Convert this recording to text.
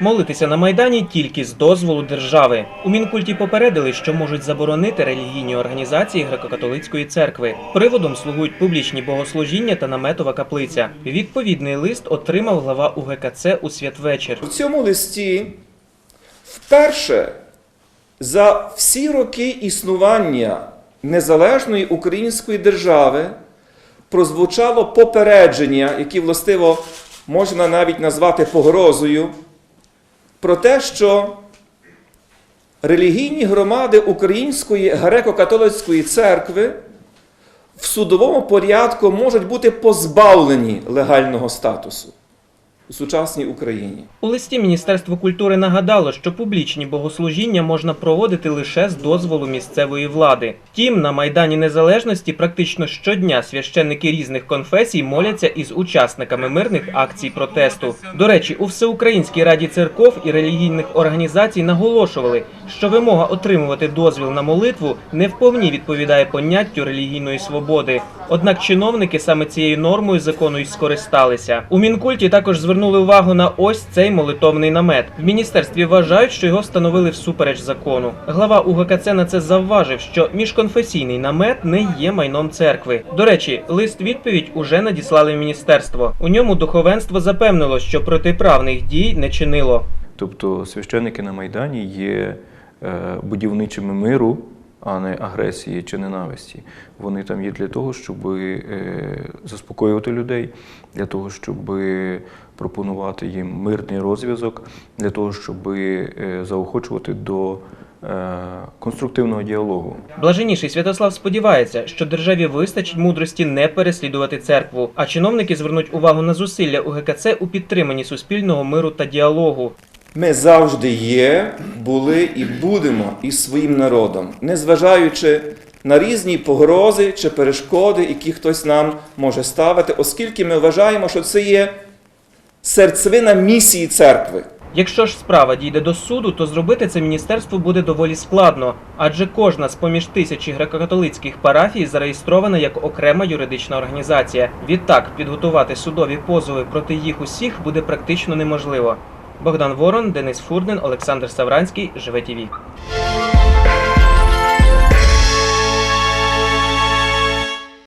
Молитися на майдані тільки з дозволу держави. У мінкульті попередили, що можуть заборонити релігійні організації греко-католицької церкви. Приводом слугують публічні богослужіння та наметова каплиця. Відповідний лист отримав глава УГКЦ у святвечір. В цьому листі вперше за всі роки існування незалежної української держави прозвучало попередження, яке властиво можна навіть назвати погрозою, про те, що релігійні громади Української греко-католицької церкви в судовому порядку можуть бути позбавлені легального статусу у сучасній Україні. У листі Міністерство культури нагадало, що публічні богослужіння можна проводити лише з дозволу місцевої влади. Втім, на Майдані Незалежності практично щодня священники різних конфесій моляться із учасниками мирних акцій протесту. До речі, у Всеукраїнській раді церков і релігійних організацій наголошували, що вимога отримувати дозвіл на молитву не вповні відповідає поняттю релігійної свободи. Однак чиновники саме цією нормою закону й скористалися. У мінкульті також звернули увагу на ось цей молитовний намет. В міністерстві вважають, що його встановили всупереч закону. Глава УГКЦ на це завважив, що міжконфесійний намет не є майном церкви. До речі, лист відповідь уже надіслали в міністерство. У ньому духовенство запевнило, що протиправних дій не чинило. Тобто священники на Майдані є е, будівничими миру, а не агресії чи ненависті. Вони там є для того, щоб е, заспокоювати людей, для того, щоб пропонувати їм мирний розв'язок, для того, щоб е, заохочувати до е, конструктивного діалогу. Блаженніший Святослав сподівається, що державі вистачить мудрості не переслідувати церкву, а чиновники звернуть увагу на зусилля УГКЦ у підтриманні суспільного миру та діалогу. Ми завжди є, були і будемо із своїм народом, незважаючи на різні погрози чи перешкоди, які хтось нам може ставити, оскільки ми вважаємо, що це є серцевина місії церкви. Якщо ж справа дійде до суду, то зробити це міністерству буде доволі складно, адже кожна з поміж тисячі греко-католицьких парафій зареєстрована як окрема юридична організація. Відтак підготувати судові позови проти їх усіх буде практично неможливо. Богдан Ворон, Денис Фурнин, Олександр Савранський, Живе ТІВІ.